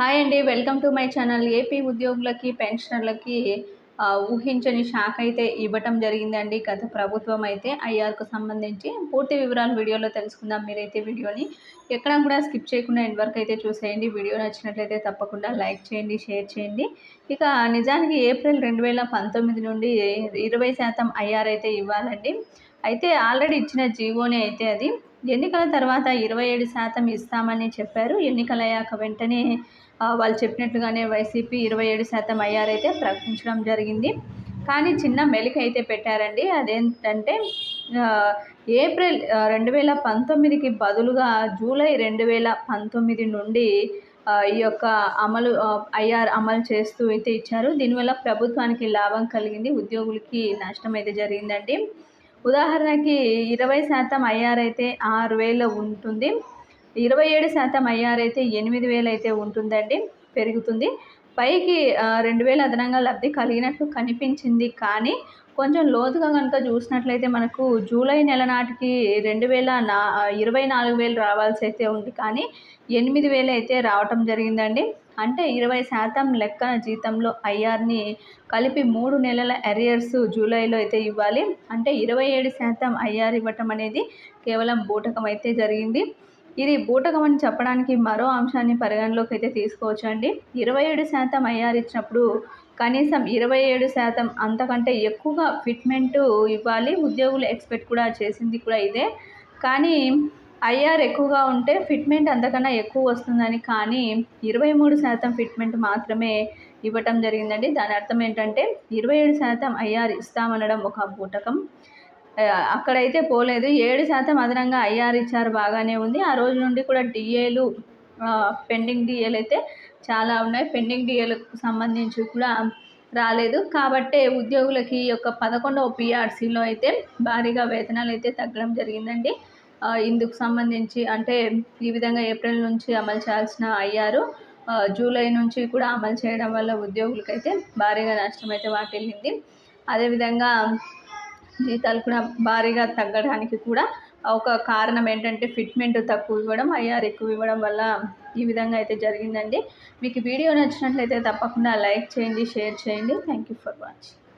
Hi అండి welcome to my channel. AP ఉద్యోగులకి పెన్షనర్లకి ఊహించని షాక్ అయితే ఇవ్వటం జరిగిందండి. గత ప్రభుత్వం అయితే ఐఆర్కు సంబంధించి పూర్తి వివరాలు వీడియోలో తెలుసుకుందాం. మీరైతే వీడియోని ఎక్కడ కూడా స్కిప్ చేయకుండా ఎండ్ వరకు అయితే చూసేయండి. వీడియో నచ్చినట్లయితే తప్పకుండా లైక్ చేయండి షేర్ చేయండి. ఇక నిజానికి ఏప్రిల్ రెండు వేల పంతొమ్మిది నుండి ఇరవై శాతం ఐఆర్ అయితే ఇవ్వాలండి. అయితే ఆల్రెడీ ఇచ్చిన జీవోనే అయితే అది. ఎన్నికల తర్వాత ఇరవై ఏడు శాతం ఇస్తామని చెప్పారు. ఎన్నికలయ్యాక వెంటనే వాళ్ళు చెప్పినట్లుగానే వైసీపీ ఇరవై ఏడు శాతం ఐఆర్ అయితే ప్రకటించడం జరిగింది. కానీ చిన్న మెలిక అయితే పెట్టారండి. అదేంటంటే ఏప్రిల్ రెండు వేల పంతొమ్మిదికి బదులుగా జూలై రెండు వేల పంతొమ్మిది నుండి ఈ యొక్క అమలు ఐఆర్ అమలు చేస్తూ అయితే ఇచ్చారు. దీనివల్ల ప్రభుత్వానికి లాభం కలిగింది ఉద్యోగులకి నష్టం అయితే జరిగిందండి. ఉదాహరణకి ఇరవై శాతం ఐఆర్ అయితే ఆరు వేలు ఉంటుంది. ఇరవై ఏడు శాతం ఐఆర్ అయితే ఎనిమిది వేలు అయితే ఉంటుందండి పెరుగుతుంది. పైకి రెండు వేలు అదనంగా లబ్ధి కలిగినట్లు కనిపించింది. కానీ కొంచెం లోతుగా కనుక చూసినట్లయితే మనకు జూలై నెల నాటికి రెండు వేల నా ఇరవై నాలుగు వేలు రావాల్సి అయితే ఉంది. కానీ ఎనిమిది వేలు అయితే రావటం జరిగిందండి. అంటే ఇరవై శాతం లెక్కన జీతంలో ఐఆర్ని కలిపి మూడు నెలల ఎరియర్స్ జూలైలో అయితే ఇవ్వాలి. అంటే ఇరవై ఏడు శాతం ఐఆర్ ఇవ్వటం అనేది కేవలం బూటకం అయితే జరిగింది. ఇది బూటకం అని చెప్పడానికి మరో అంశాన్ని పరిగణలోకి అయితే తీసుకోవచ్చు అండి ఇరవై ఏడు శాతం ఐఆర్ ఇచ్చినప్పుడు కనీసం ఇరవై ఏడు శాతం అంతకంటే ఎక్కువగా ఫిట్మెంట్ ఇవ్వాలి. ఉద్యోగులు ఎక్స్పెక్ట్ కూడా చేసింది కూడా ఇదే. కానీ ఐఆర్ ఎక్కువగా ఉంటే ఫిట్మెంట్ అంతకన్నా ఎక్కువ వస్తుందని కానీ ఇరవై మూడు శాతం ఫిట్మెంట్ మాత్రమే ఇవ్వటం జరిగిందండి. దాని అర్థం ఏంటంటే ఇరవై ఏడు శాతం ఐఆర్ ఇస్తామనడం ఒక బూటకం. అక్కడైతే పోలేదు. ఏడు శాతం అదనంగా ఐఆర్ ఇచ్చారు బాగానే ఉంది. ఆ రోజు నుండి కూడా డిఏలు పెండింగ్ డిఏలు అయితే చాలా ఉన్నాయి. పెండింగ్ డిఏలకు సంబంధించి కూడా రాలేదు. కాబట్టే ఉద్యోగులకి ఈ యొక్క పదకొండవ పిఆర్సీలో అయితే భారీగా వేతనాలు అయితే తగ్గడం జరిగిందండి. ఇందుకు సంబంధించి అంటే ఈ విధంగా ఏప్రిల్ నుంచి అమలు చేయాల్సిన అయ్యారు జూలై నుంచి కూడా అమలు చేయడం వల్ల ఉద్యోగులకైతే భారీగా నష్టం అయితే వాటిల్లింది. అదేవిధంగా జీతాలు కూడా భారీగా తగ్గడానికి కూడా ఒక కారణం ఏంటంటే ఫిట్మెంట్ తక్కువ ఇవ్వడం ఐఆర్ ఎక్కువ ఇవ్వడం వల్ల ఈ విధంగా అయితే జరిగిందండి. మీకు వీడియో నచ్చినట్లయితే తప్పకుండా లైక్ చేయండి షేర్ చేయండి. Thank you for watching